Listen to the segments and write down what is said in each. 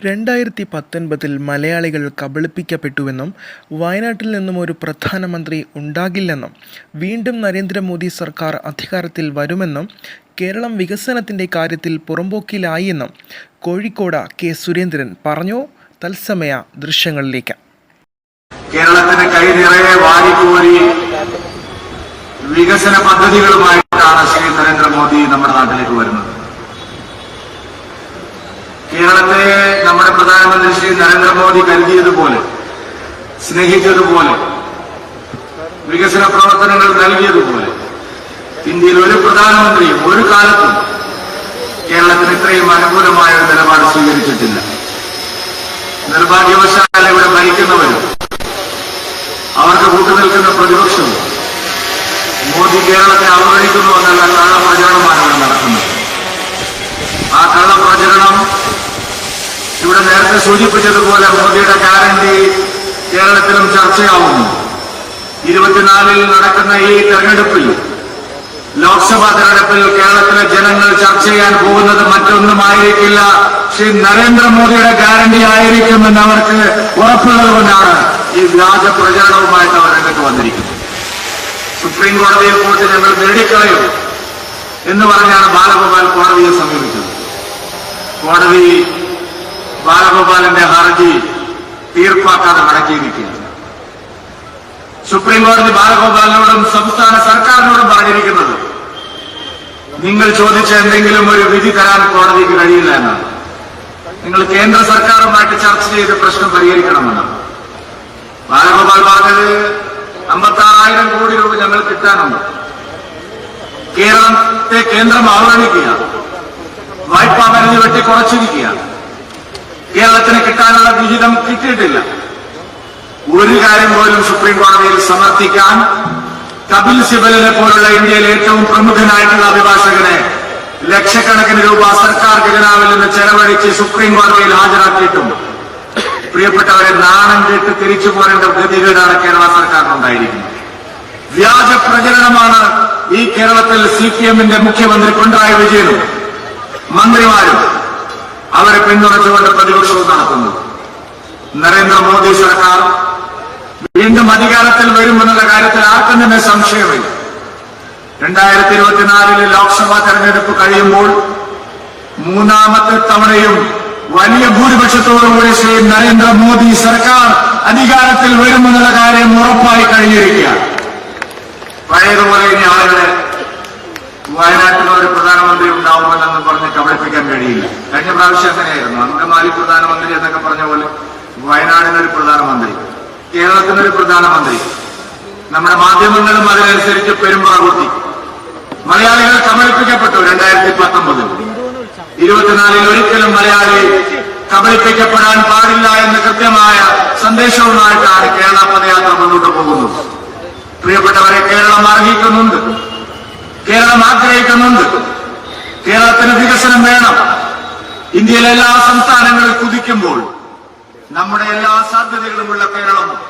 രണ്ടായിരത്തി പത്തൊൻപതിൽ മലയാളികൾ കബളിപ്പിക്കപ്പെട്ടുവെന്നും വയനാട്ടിൽ നിന്നും ഒരു പ്രധാനമന്ത്രി ഉണ്ടാകില്ലെന്നും വീണ്ടും നരേന്ദ്രമോദി സർക്കാർ അധികാരത്തിൽ വരുമെന്നും കേരളം വികസനത്തിന്റെ കാര്യത്തിൽ പുറമ്പോക്കിലായി എന്നും കോഴിക്കോട് കെ സുരേന്ദ്രൻ പറഞ്ഞു. തത്സമയ ദൃശ്യങ്ങളിലേക്ക്. കേരളത്തിന് കൈ വാരിക്കോരി വികസന പദ്ധതികളുമായിട്ടാണ് ശ്രീ നരേന്ദ്രമോദി നമ്മുടെ നാട്ടിലേക്ക് വരുന്നത് കേരളത്തെ നമ്മുടെ പ്രധാനമന്ത്രി ശ്രീ നരേന്ദ്രമോദി കരുതിയതുപോലെ സ്നേഹിച്ചതുപോലെ വികസന പ്രവർത്തനങ്ങൾ നൽകിയതുപോലെ ഇന്ത്യയിൽ ഒരു പ്രധാനമന്ത്രിയും ഒരു കാലത്തും കേരളത്തിന് ഇത്രയും അനുകൂലമായ ഒരു നിലപാട് സ്വീകരിച്ചിട്ടില്ല. നിർഭാഗ്യവശാൽ ഇവിടെ ഭരിക്കുന്നവരും അവർക്ക് കൂട്ടുനിൽക്കുന്ന പ്രതിപക്ഷവും മോദി കേരളത്തെ അവഗണിക്കുന്നു എന്നുള്ള കള്ളപ്രചാരണമാണ് നടക്കുന്നത്. ആ കള്ളപ്രചരണം ഇവിടെ നേരത്തെ സൂചിപ്പിച്ചതുപോലെ മോദിയുടെ ഗ്യാരണ്ടി കേരളത്തിലും ചർച്ചയാവുന്നു. ഇരുപത്തിനാലിൽ നടക്കുന്ന ഈ തെരഞ്ഞെടുപ്പിൽ ലോക്സഭാ തെരഞ്ഞെടുപ്പിൽ കേരളത്തിലെ ജനങ്ങൾ ചർച്ച ചെയ്യാൻ പോകുന്നത് മറ്റൊന്നുമായിരിക്കില്ല. ശ്രീ നരേന്ദ്രമോദിയുടെ ഗ്യാരണ്ടി ആയിരിക്കുമെന്ന് അവർക്ക് ഉറപ്പുള്ളത് കൊണ്ടാണ് ഈ വ്യാജ പ്രചാരണവുമായിട്ട് അവർ രംഗത്ത് വന്നിരിക്കുന്നത്. സുപ്രീം കോടതിയിൽ പോയിട്ട് ഞങ്ങൾ നേടിക്കളയും എന്ന് പറഞ്ഞാണ് ബാലഗോപാൽ കോടതിയെ സമീപിച്ചത്. കോടതി ബാലഗോപാലിന്റെ ഹർജി തീർപ്പാക്കാതെ മടക്കിയിരിക്കുകയാണ് സുപ്രീം കോടതി ബാലഗോപാലിനോടും സംസ്ഥാന സർക്കാരിനോടും പറഞ്ഞിരിക്കുന്നത് നിങ്ങൾ ചോദിച്ച എന്തെങ്കിലും ഒരു വിധി തരാൻ കോടതിക്ക് കഴിയില്ല എന്നാണ്. നിങ്ങൾ കേന്ദ്ര സർക്കാരുമായിട്ട് ചർച്ച ചെയ്ത് പ്രശ്നം പരിഹരിക്കണമെന്നാണ്. ബാലഗോപാൽ പറഞ്ഞത് അമ്പത്തി ആറായിരം കോടി രൂപ ഞങ്ങൾ കിട്ടാനുണ്ട്. കേരളത്തെ കേന്ദ്രം അവഗണിക്കുക വായ്പാ പരിധി വെട്ടി കുറച്ചിരിക്കുക കേരളത്തിന് കിട്ടാനുള്ള വിഹിതം കിട്ടിയിട്ടില്ല. ഒരു കാര്യം പോലും സുപ്രീം കോടതിയിൽ സമർത്ഥിക്കാൻ കപിൽ സിബലിനെ പോലുള്ള ഇന്ത്യയിലെ ഏറ്റവും പ്രമുഖനായിട്ടുള്ള അഭിഭാഷകനെ ലക്ഷക്കണക്കിന് രൂപ സർക്കാർ ഖജനാവിൽ നിന്ന് ചെലവഴിച്ച് സുപ്രീം കോടതിയിൽ ഹാജരാക്കിയിട്ടും പ്രിയപ്പെട്ടവരെ നാണം കേട്ട് തിരിച്ചു പോരേണ്ട ഗതികേടാണ് കേരള സർക്കാരിനുണ്ടായിരിക്കുന്നത്. വ്യാജ പ്രചരണമാണ് ഈ കേരളത്തിൽ സി പി എമ്മിന്റെ മുഖ്യമന്ത്രി പിണറായി വിജയനും മന്ത്രിമാരും അവരെ പിന്തുണച്ചുകൊണ്ട് പ്രതിപക്ഷവും നടത്തുന്നു. നരേന്ദ്രമോദി സർക്കാർ വീണ്ടും അധികാരത്തിൽ വരുമെന്നുള്ള കാര്യത്തിൽ ആർക്കും തന്നെ സംശയമില്ല. രണ്ടായിരത്തി ഇരുപത്തിനാലിലെ ലോക്സഭാ തെരഞ്ഞെടുപ്പ് കഴിയുമ്പോൾ മൂന്നാമത്തെ തവണയും വലിയ ഭൂരിപക്ഷത്തോടുകൂടി ശ്രീ നരേന്ദ്രമോദി സർക്കാർ അധികാരത്തിൽ വരുമെന്നുള്ള കാര്യം ഉറപ്പായി കഴിഞ്ഞിരിക്കുകയാണ്. പഴയതുപോലെ ഇനി ആളുകളെ വയനാട്ടിൽ ഒരു പ്രധാനമന്ത്രി ഉണ്ടാവുമെന്നൊന്നും പറഞ്ഞ് കബളിപ്പിക്കാൻ കഴിയില്ല കഴിഞ്ഞ പ്രാവശ്യം അങ്ങനെയായിരുന്നു. അങ്കമാലി പ്രധാനമന്ത്രി എന്നൊക്കെ പറഞ്ഞ പോലെ വയനാടിനൊരു പ്രധാനമന്ത്രി കേരളത്തിനൊരു പ്രധാനമന്ത്രി. നമ്മുടെ മാധ്യമങ്ങളും അതിനനുസരിച്ച് പെരുമ്പറ മലയാളികൾ കബളിപ്പിക്കപ്പെട്ടു രണ്ടായിരത്തി പത്തൊമ്പതിൽ ഇരുപത്തിനാലിൽ ഒരിക്കലും മലയാളി കബളിപ്പിക്കപ്പെടാൻ പാടില്ല എന്ന കൃത്യമായ സന്ദേശവുമായിട്ടാണ് കേരള പദയാത്ര മുന്നോട്ട് പോകുന്നത്. പ്രിയപ്പെട്ടവരെ കേരളം അർഹിക്കുന്നുണ്ട് കേരളം ആഗ്രഹിക്കുന്നുണ്ട്. കേരളത്തിന് വികസനം വേണം. ഇന്ത്യയിലെ എല്ലാ സംസ്ഥാനങ്ങളും കുതിക്കുമ്പോൾ നമ്മുടെ എല്ലാ സാധ്യതകളുമുള്ള കേരളം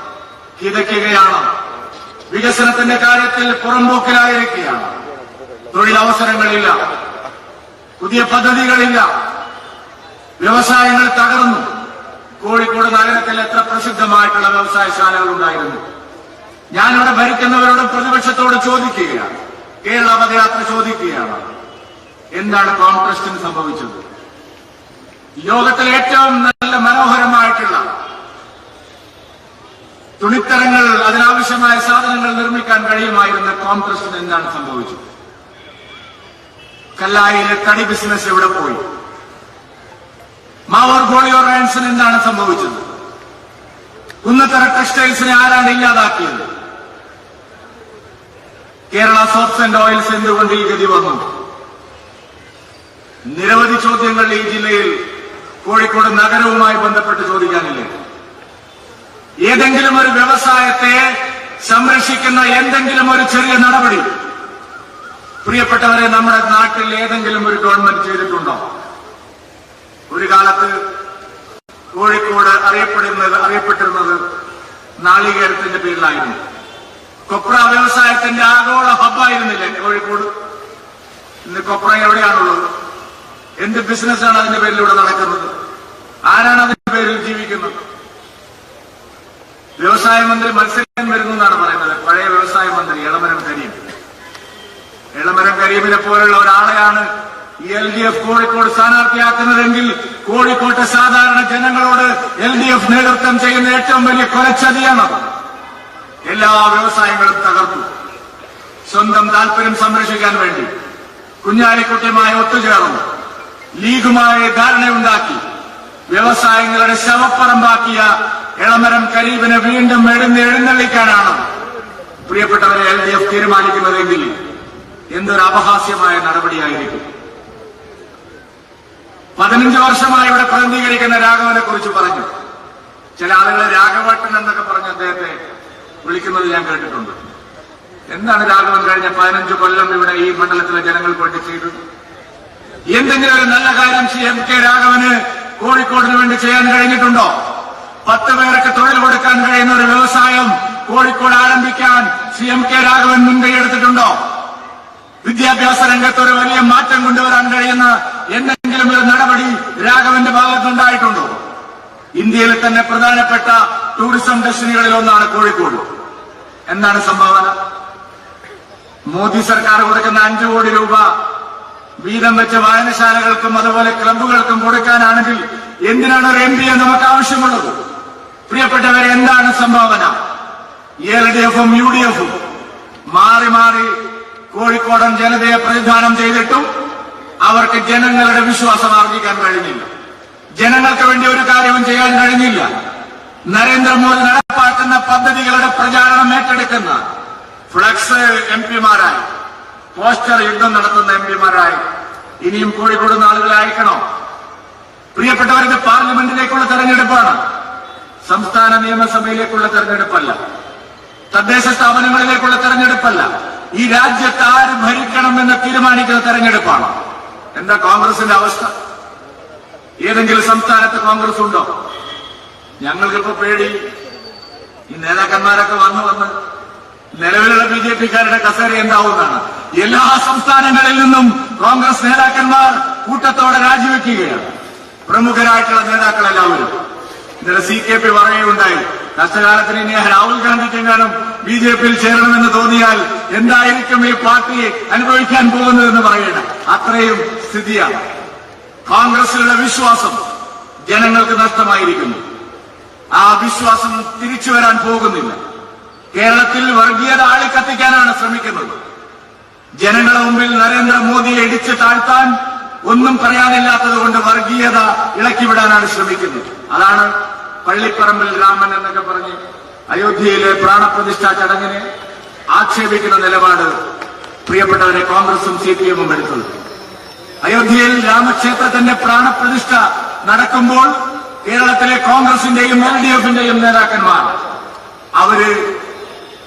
കിതയ്ക്കുകയാണ്. വികസനത്തിന്റെ കാര്യത്തിൽ പുറമ്പോക്കിലായിരിക്കുകയാണ് തൊഴിലവസരങ്ങളില്ല. പുതിയ പദ്ധതികളില്ല. വ്യവസായങ്ങൾ തകർന്നു. കോഴിക്കോട് നഗരത്തിൽ എത്ര പ്രസിദ്ധമായിട്ടുള്ള വ്യവസായശാലകൾ ഉണ്ടായിരുന്നു. ഞാനിവിടെ ഭരിക്കുന്നവരോടും പ്രതിപക്ഷത്തോട് ചോദിക്കുകയാണ്. കേരള പദയാത്ര ചോദിക്കുകയാണ്. എന്താണ് കോൺട്രസ്റ്റിന് സംഭവിച്ചത്? യോഗത്തിൽ ഏറ്റവും നല്ല മനോഹരമായിട്ടുള്ള തുണിത്തരങ്ങൾ അതിനാവശ്യമായ സാധനങ്ങൾ നിർമ്മിക്കാൻ കഴിയുമായിരുന്ന കോൺഗ്രസിന് എന്താണ് സംഭവിച്ചത്? കല്ലായിലെ തടി ബിസിനസ് എവിടെ പോയി? മാവർ ഗോളിയോ റയൻസിന് എന്താണ് സംഭവിച്ചത്? കുന്നത്തറ ടെക്സ്റ്റൈൽസിനെ ആരാണ് ഇല്ലാതാക്കിയത്? കേരള സോപ്സ് ആൻഡ് ഓയിൽസ് എന്തുകൊണ്ട് ഈ ഗതി വന്നു? നിരവധി ചോദ്യങ്ങൾ ഈ ജില്ലയിൽ കോഴിക്കോട് നഗരവുമായി ബന്ധപ്പെട്ട് ചോദിക്കാനില്ലേ? ഏതെങ്കിലും ഒരു വ്യവസായത്തെ സംരക്ഷിക്കുന്ന എന്തെങ്കിലും ഒരു ചെറിയ നടപടി. പ്രിയപ്പെട്ടവരെ നമ്മുടെ നാട്ടിൽ ഏതെങ്കിലും ഒരു ഗവൺമെന്റ് ചെയ്തിട്ടുണ്ടോ? ഒരു കാലത്ത് കോഴിക്കോട് അറിയപ്പെടുന്നത് അറിയപ്പെട്ടിരുന്നത് നാളികേരത്തിന്റെ പേരിലായിരുന്നു. കൊപ്ര വ്യവസായത്തിന്റെ ആഗോള ഹബ്ബായിരുന്നില്ലേ കോഴിക്കോട്? ഇന്ന് കൊപ്ര എവിടെയാണുള്ളത്? എന്ത് ബിസിനസ്സാണ് അതിന്റെ പേരിൽ നടക്കുന്നത്? ആരാണ് അതിന്റെ പേരിൽ ജീവിക്കുന്നത്? വ്യവസായ മന്ത്രി മത്സരിക്കാൻ വരുന്നു എന്നാണ് പറയുന്നത്. പഴയ വ്യവസായ മന്ത്രി ഇളമരം കരീം. ഇളമരം കരീമിനെ പോലുള്ള ഒരാളെയാണ് എൽ ഡി എഫ് കോഴിക്കോട് സ്ഥാനാർത്ഥിയാക്കുന്നതെങ്കിൽ കോഴിക്കോട്ടെ സാധാരണ ജനങ്ങളോട് എൽ ഡി എഫ് നേതൃത്വം ചെയ്യുന്ന ഏറ്റവും വലിയ കൊലച്ചതിയാണ് എല്ലാ വ്യവസായങ്ങളും തകർത്തു. സ്വന്തം താല്പര്യം സംരക്ഷിക്കാൻ വേണ്ടി കുഞ്ഞാലിക്കുട്ടിയുമായി ഒത്തുചേർന്നു. ലീഗുമായി ധാരണയുണ്ടാക്കി. വ്യവസായങ്ങളുടെ ശവപ്പറമ്പാക്കിയ എളമരം കരീബിനെ വീണ്ടും എഴുന്ന് എഴുന്നള്ളിക്കാനാണ് പ്രിയപ്പെട്ടവരെ എൽ ഡി എഫ് തീരുമാനിക്കുന്നതെങ്കിൽ എന്തൊരു അപഹാസ്യമായ നടപടിയായിരിക്കും. പതിനഞ്ച് വർഷമായി ഇവിടെ പ്രതിനിധീകരിക്കുന്ന രാഘവനെ കുറിച്ച് പറഞ്ഞു. ചില ആളുകളെ രാഘവട്ടൻ എന്നൊക്കെ പറഞ്ഞ് അദ്ദേഹത്തെ വിളിക്കുന്നത് ഞാൻ കേട്ടിട്ടുണ്ട്. എന്താണ് രാഘവൻ കഴിഞ്ഞ പതിനഞ്ച് കൊല്ലം ഇവിടെ ഈ മണ്ഡലത്തിലെ ജനങ്ങൾക്ക് വേണ്ടി ചെയ്തത്? എന്തെങ്കിലും ഒരു നല്ല കാര്യം സി എം കെ രാഘവന് കോഴിക്കോടിന് വേണ്ടി ചെയ്യാൻ കഴിഞ്ഞിട്ടുണ്ടോ? പത്ത് പേർക്ക് തൊഴിൽ കൊടുക്കാൻ കഴിയുന്ന ഒരു വ്യവസായം കോഴിക്കോട് ആരംഭിക്കാൻ സി എം കെ രാഘവൻ മുൻകൈ എടുത്തിട്ടുണ്ടോ? വിദ്യാഭ്യാസ രംഗത്ത് ഒരു വലിയ മാറ്റം കൊണ്ടുവരാൻ കഴിയുന്ന എന്തെങ്കിലും ഒരു നടപടി രാഘവന്റെ ഭാഗത്തുണ്ടായിട്ടുണ്ടോ ഇന്ത്യയിൽ തന്നെ പ്രധാനപ്പെട്ട ടൂറിസം ഡെസ്റ്റിനികളിൽ ഒന്നാണ് കോഴിക്കോട്. എന്താണ് സംഭാവന? മോദി സർക്കാർ കൊടുക്കുന്ന അഞ്ചു കോടി രൂപ വീതം വെച്ച വായനശാലകൾക്കും അതുപോലെ ക്ലബുകൾക്കും കൊടുക്കാനാണെങ്കിൽ എന്തിനാണ് ഒരു എം പിയെ നമുക്ക് ആവശ്യമുള്ളത്? പ്രിയപ്പെട്ടവരെ എന്താണ് സംഭാവന? എൽ ഡി എഫും യു ഡി എഫും മാറി മാറി കോഴിക്കോടൻ ജനതയെ പ്രതിദാനം ചെയ്തിട്ടും അവർക്ക് ജനങ്ങളുടെ വിശ്വാസം ആർജിക്കാൻ കഴിഞ്ഞില്ല. ജനങ്ങൾക്ക് വേണ്ടി ഒരു കാര്യവും ചെയ്യാൻ കഴിഞ്ഞില്ല. നരേന്ദ്രമോദി നടപ്പാക്കുന്ന പദ്ധതികളുടെ പ്രചാരണം ഏറ്റെടുക്കുന്ന ഫ്ലക്സ് എം പിമാരായി. പോസ്റ്റർ യുദ്ധം നടത്തുന്ന എം പിമാരായി. ഇനിയും കോഴിക്കോട് ആളുകളെ അയക്കണോ പ്രിയപ്പെട്ടവർക്ക് പാർലമെന്റിലേക്കുള്ള തെരഞ്ഞെടുപ്പാണ്. സംസ്ഥാന നിയമസഭയിലേക്കുള്ള തെരഞ്ഞെടുപ്പല്ല. തദ്ദേശ സ്ഥാപനങ്ങളിലേക്കുള്ള തെരഞ്ഞെടുപ്പല്ല. ഈ രാജ്യത്ത് ആര് ഭരിക്കണമെന്ന് തീരുമാനിക്കുന്ന തെരഞ്ഞെടുപ്പാണ്. എന്താ കോൺഗ്രസിന്റെ അവസ്ഥ? ഏതെങ്കിലും സംസ്ഥാനത്ത് കോൺഗ്രസ് ഉണ്ടോ? ഞങ്ങൾക്കിപ്പോ പേടി. ഈ നേതാക്കന്മാരൊക്കെ വന്നു വന്ന് നിലവിലുള്ള ബി ജെ പിക്കാരുടെ കസേര എന്താവുന്നതാണ്? എല്ലാ സംസ്ഥാനങ്ങളിൽ നിന്നും കോൺഗ്രസ് നേതാക്കന്മാർ കൂട്ടത്തോടെ രാജിവെക്കുകയാണ്. പ്രമുഖരായിട്ടുള്ള നേതാക്കളെല്ലാവരും ഇന്നലെ സി കെ പി പറയുകയുണ്ടായി കഷ്ടകാലത്തിന് ഇനി രാഹുൽ ഗാന്ധിക്കെങ്ങാനും ബി ജെ പിയിൽ ചേരണമെന്ന് തോന്നിയാൽ എന്തായിരിക്കും ഈ പാർട്ടി അനുഭവിക്കാൻ പോകുന്നതെന്ന് പറയണം അത്രയും സ്ഥിതിയാണ്. കോൺഗ്രസിലുള്ള വിശ്വാസം ജനങ്ങൾക്ക് നഷ്ടമായിരിക്കുന്നു. ആ വിശ്വാസം തിരിച്ചു വരാൻ പോകുന്നില്ല. കേരളത്തിൽ വർഗീയത ആളിക്കത്തിക്കാനാണ് ശ്രമിക്കുന്നത്. ജനങ്ങളുടെ മുമ്പിൽ നരേന്ദ്രമോദിയെ ഇടിച്ചു താഴ്ത്താൻ ഒന്നും പറയാനില്ലാത്തത് കൊണ്ട് വർഗീയത ഇളക്കിവിടാനാണ് ശ്രമിക്കുന്നത്. അതാണ് പള്ളിപ്പറമ്പിൽ രാമൻ എന്നൊക്കെ പറഞ്ഞ് അയോധ്യയിലെ പ്രാണപ്രതിഷ്ഠാ ചടങ്ങിനെ ആക്ഷേപിക്കുന്ന നിലപാട് പ്രിയപ്പെട്ടവരെ കോൺഗ്രസും സി പി എമ്മും എടുത്തത്. അയോധ്യയിൽ രാമക്ഷേത്രത്തിന്റെ പ്രാണപ്രതിഷ്ഠ നടക്കുമ്പോൾ കേരളത്തിലെ കോൺഗ്രസിന്റെയും എൽ ഡി എഫിന്റെയും നേതാക്കന്മാർ അവർ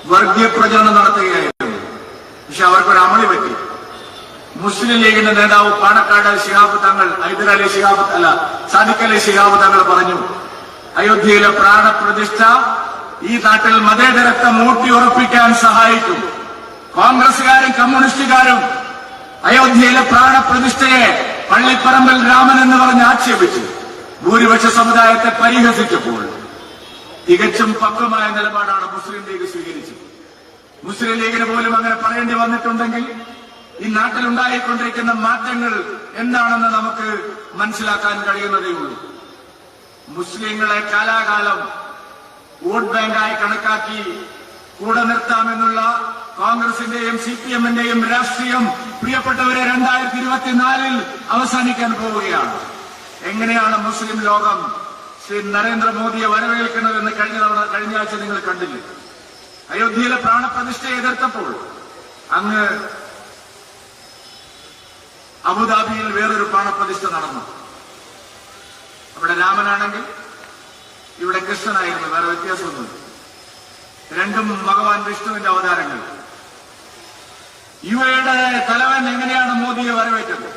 വർഗീയ പ്രചരണം നടത്തുകയായിരുന്നു. പക്ഷെ അവർക്കൊരു അമളി പറ്റി. മുസ്ലിം ലീഗിന്റെ നേതാവ് പാണക്കാട് ശിഹാബ് തങ്ങൾ ഹൈദരലി ശിഹാബ് അല്ല സാദിഖലി ശിഹാബ് തങ്ങൾ പറഞ്ഞു അയോധ്യയിലെ പ്രാണപ്രതിഷ്ഠ ഈ നാട്ടിൽ മതേതരത്വം ഊട്ടിയുറപ്പിക്കാൻ സഹായിക്കും. കോൺഗ്രസുകാരും കമ്മ്യൂണിസ്റ്റുകാരും അയോധ്യയിലെ പ്രാണപ്രതിഷ്ഠയെ പള്ളിപ്പറമ്പിൽ രാമൻ എന്ന് പറഞ്ഞ് ആക്ഷേപിച്ചു. ഭൂരിപക്ഷ സമുദായത്തെ പരിഹസിച്ചപ്പോൾ തികച്ചും പക്വമായ നിലപാടാണ് മുസ്ലിം ലീഗ് സ്വീകരിച്ചത്. മുസ്ലിം ലീഗിന് പോലും അങ്ങനെ പറയേണ്ടി വന്നിട്ടുണ്ടെങ്കിൽ ഈ നാട്ടിലുണ്ടായിക്കൊണ്ടിരിക്കുന്ന മാറ്റങ്ങൾ എന്താണെന്ന് നമുക്ക് മനസ്സിലാക്കാൻ കഴിയുന്നതേ ഉള്ളൂ. മുസ്ലിങ്ങളെ കാലാകാലം വോട്ട് ബാങ്കായി കണക്കാക്കി കൂടെ നിർത്താമെന്നുള്ള കോൺഗ്രസിന്റെയും സി പി എമ്മിന്റെയും രാഷ്ട്രീയം പ്രിയപ്പെട്ടവരെ രണ്ടായിരത്തി ഇരുപത്തിനാലിൽ അവസാനിക്കാൻ പോവുകയാണ്. എങ്ങനെയാണ് മുസ്ലിം ലോകം ശ്രീ നരേന്ദ്രമോദിയെ വരവേൽക്കണമെന്ന് കഴിഞ്ഞ തവണ കഴിഞ്ഞ ആഴ്ച നിങ്ങൾ കണ്ടില്ലേ? അയോധ്യയിലെ പ്രാണപ്രതിഷ്ഠയെ എതിർത്തപ്പോൾ അങ്ങ് അബുദാബിയിൽ വേറൊരു പ്രാണപ്രതിഷ്ഠ നടന്നു. അവിടെ രാമനാണെങ്കിൽ ഇവിടെ കൃഷ്ണനായിരുന്നു വേറെ വ്യത്യാസമൊന്നുമില്ല. രണ്ടും ഭഗവാൻ വിഷ്ണുവിന്റെ അവതാരങ്ങൾ. യു എയുടെ തലവൻ എങ്ങനെയാണ് മോദിയെ വരവേറ്റത്?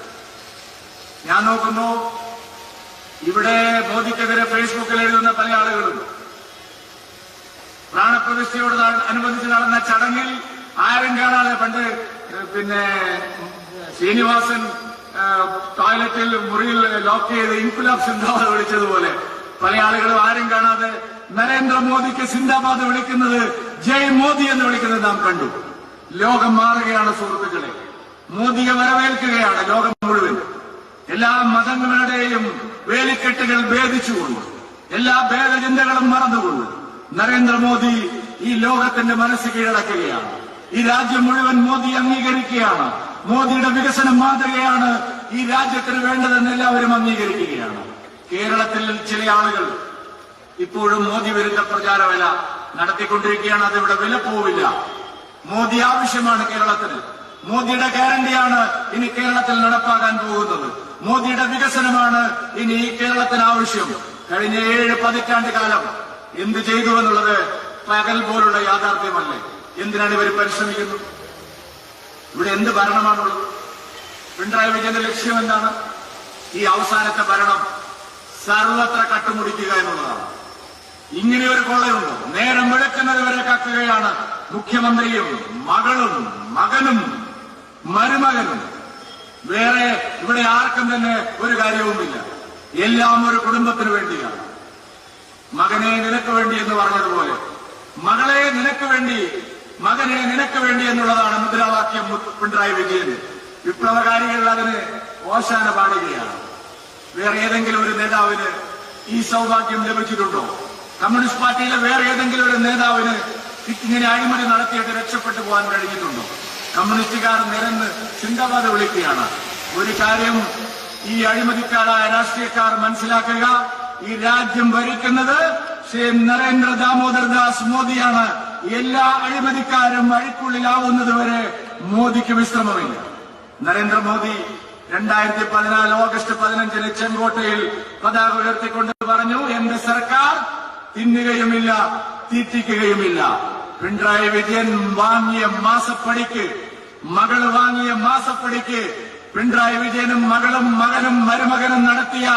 ഞാൻ നോക്കുന്നു ഇവിടെ മോദിക്കെതിരെ ഫേസ്ബുക്കിൽ എഴുതുന്ന പല ആളുകളും പ്രാണപ്രതിഷ്ഠയോട് അനുബന്ധിച്ച് നടന്ന ചടങ്ങിൽ ആരും കാണാതെ പണ്ട് പിന്നെ ശ്രീനിവാസൻ ടോയ്ലറ്റിൽ മുറിയിൽ ലോക്ക് ചെയ്ത് ഇൻകുലാബ് സിന്ധാബാദ് വിളിച്ചതുപോലെ പല ആളുകളും ആരും കാണാതെ നരേന്ദ്രമോദിക്ക് സിന്ദാബാദ് വിളിക്കുന്നത് ജയ് മോദി എന്ന് വിളിക്കുന്നത് നാം കണ്ടു. ലോകം മാറുകയാണ് സുഹൃത്തുക്കളെ. മോദിയെ വരവേൽക്കുകയാണ് ലോകം മുഴുവൻ. എല്ലാ മതങ്ങളുടെയും വേലിക്കെട്ടുകൾ ഭേദിച്ചുകൊണ്ട്. എല്ലാ ഭേദചിന്തകളും മറന്നുകൊണ്ട്. നരേന്ദ്രമോദി ഈ ലോകത്തിന്റെ മനസ്സ് കീഴടക്കുകയാണ്. ഈ രാജ്യം മുഴുവൻ മോദി അംഗീകരിക്കുകയാണ്. മോദിയുടെ വികസന മാതൃകയാണ് ഈ രാജ്യത്തിന് വേണ്ടതെന്ന് എല്ലാവരും അംഗീകരിക്കുകയാണ്. കേരളത്തിൽ ചില ആളുകൾ ഇപ്പോഴും മോദി വിരുദ്ധ പ്രചാരവേല നടത്തിക്കൊണ്ടിരിക്കുകയാണ്. അതിവിടെ വില പോവില്ല മോദി ആവശ്യമാണ് കേരളത്തിന്. മോദിയുടെ ഗ്യാരണ്ടിയാണ് ഇനി കേരളത്തിൽ നടപ്പാക്കാൻ പോകുന്നത്. മോദിയുടെ വികസനമാണ് ഇനി ഈ കേരളത്തിന് ആവശ്യം കഴിഞ്ഞ ഏഴ് പതിറ്റാണ്ട് കാലം എന്ത് ചെയ്തു എന്നുള്ളത് പകൽ പോലുള്ള യാഥാർത്ഥ്യമല്ലേ? എന്തിനാണ് ഇവർ പരിശ്രമിക്കുന്നത്? ഇവിടെ എന്ത് ഭരണമാണുള്ളത്? പിണറായി വിജയന്റെ ലക്ഷ്യം എന്താണ്? ഈ അവസാനത്തെ ഭരണം സർവത്ര കട്ടുമുടിക്കുക എന്നുള്ളതാണ്. ഇങ്ങനെ ഒരു കൊള്ളയുണ്ട്? നേരം വെളുക്കുന്നത് വരെ കക്കുകയാണ് മുഖ്യമന്ത്രിയും മകളും മകനും മരുമകനും. വേറെ ഇവിടെ ആർക്കും തന്നെ ഒരു കാര്യവുമില്ല. എല്ലാം ഒരു കുടുംബത്തിന് വേണ്ടിയാണ്. മകനെ നിനക്ക് വേണ്ടി എന്ന് പറഞ്ഞതുപോലെ. മകളെ നിനക്ക് വേണ്ടി മകനെ നിനക്ക് വേണ്ടി എന്നുള്ളതാണ് മുദ്രാവാക്യം പിണറായി വിജയൻ. വിപ്ലവകാരികൾ അതിന് ഓശാന പാടുകയാണ്. വേറെ ഏതെങ്കിലും ഒരു നേതാവിന് ഈ സൗഭാഗ്യം ലഭിച്ചിട്ടുണ്ടോ? കമ്മ്യൂണിസ്റ്റ് പാർട്ടിയിലെ വേറെ ഏതെങ്കിലും ഒരു നേതാവിന് ഇങ്ങനെ അഴിമതി നടത്തിയിട്ട് രക്ഷപ്പെട്ടു പോകാൻ കഴിഞ്ഞിട്ടുണ്ടോ? കമ്മ്യൂണിസ്റ്റുകാർ നിരന്ന് ചിന്താപാത വിളിക്കുകയാണ്. ഒരു കാര്യം ഈ അഴിമതിക്കാരായ രാഷ്ട്രീയക്കാർ മനസ്സിലാക്കുക. ഈ രാജ്യം ഭരിക്കുന്നത് ശ്രീ നരേന്ദ്ര ദാമോദർ ദാസ് മോദിയാണ്. എല്ലാ അഴിമതിക്കാരും അഴിക്കുള്ളിലാവുന്നതുവരെ മോദിക്ക് വിശ്രമമില്ല. നരേന്ദ്രമോദി രണ്ടായിരത്തി പതിനാല് ഓഗസ്റ്റ് പതിനഞ്ചിന് ചെങ്കോട്ടയിൽ പതാക ഉയർത്തിക്കൊണ്ട് പറഞ്ഞു എന്റെ സർക്കാർ തിന്നുകയുമില്ല തീറ്റിക്കുകയുമില്ല. പിണറായി വിജയൻ വാങ്ങിയ മാസപ്പടിക്ക് മകൾ വാങ്ങിയ മാസപ്പടിക്ക് പിണറായി വിജയനും മകളും മകനും മരുമകനും നടത്തിയ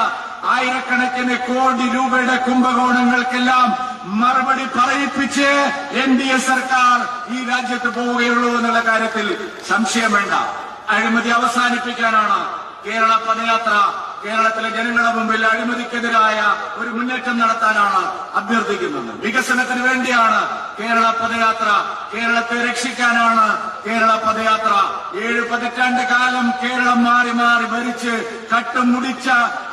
ആയിരക്കണക്കിന് കോടി രൂപയുടെ കുംഭകോണങ്ങൾക്കെല്ലാം മറുപടി പറയിപ്പിച്ച് എൻ ഡി എ സർക്കാർ ഈ രാജ്യത്ത് പോവുകയുള്ളൂ എന്നുള്ള കാര്യത്തിൽ സംശയം വേണ്ട. അഴിമതി അവസാനിപ്പിക്കാനാണ് കേരള പദയാത്ര. കേരളത്തിലെ ജനങ്ങളുടെ മുമ്പിൽ അഴിമതിക്കെതിരായ ഒരു മുന്നേറ്റം നടത്താനാണ് അഭ്യർത്ഥിക്കുന്നത്. വികസനത്തിന് വേണ്ടിയാണ് കേരള പദയാത്ര. കേരളത്തെ രക്ഷിക്കാനാണ് കേരള ഏഴ് പതിറ്റാണ്ട് കാലം കേരളം മാറി മാറി ഭരിച്ച് കട്ടും മുടിച്ച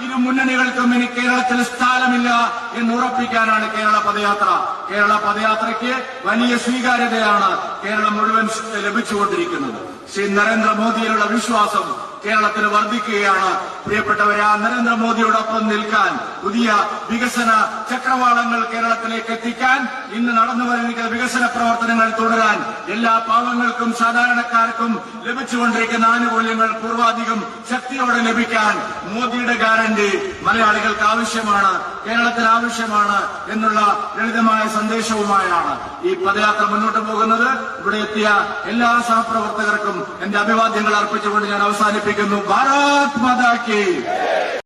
ഇരു മുന്നണികൾക്കും ഇനി കേരളത്തിൽ സ്ഥാനമില്ല എന്ന് ഉറപ്പിക്കാനാണ് കേരള പദയാത്ര. കേരള പദയാത്രയ്ക്ക് വലിയ സ്വീകാര്യതയാണ് കേരളം മുഴുവൻ ലഭിച്ചുകൊണ്ടിരിക്കുന്നത്. ശ്രീ നരേന്ദ്രമോദിയിലുള്ള വിശ്വാസം കേരളത്തിൽ വർദ്ധിക്കുകയാണ്. പ്രിയപ്പെട്ടവരെ ആ നരേന്ദ്രമോദിയോടൊപ്പം നിൽക്കാൻ പുതിയ വികസന ചക്രവാളങ്ങൾ കേരളത്തിലേക്ക് എത്തിക്കാൻ ഇന്ന് നടന്നു വരുന്ന വികസന പ്രവർത്തനങ്ങൾ തുടരാൻ എല്ലാ പാവങ്ങൾക്കും സാധാരണക്കാർക്കും ലഭിച്ചുകൊണ്ടിരിക്കുന്ന ആനുകൂല്യങ്ങൾ പൂർവാധികം ശക്തിയോടെ ലഭിക്കാൻ മോദിയുടെ ഗ്യാരണ്ടി മലയാളികൾക്ക് ആവശ്യമാണ് കേരളത്തിന് ആവശ്യമാണ് എന്നുള്ള ലളിതമായ സന്ദേശവുമായാണ് ഈ പദയാത്ര മുന്നോട്ട് പോകുന്നത്. ഇവിടെ എത്തിയ എല്ലാ സഹപ്രവർത്തകർക്കും എന്റെ അഭിവാദ്യങ്ങൾ അർപ്പിച്ചുകൊണ്ട് ഞാൻ ಗಳಿಗೆ ಒಂದು ಭಾರತ್ ಮಾತಾಕಿ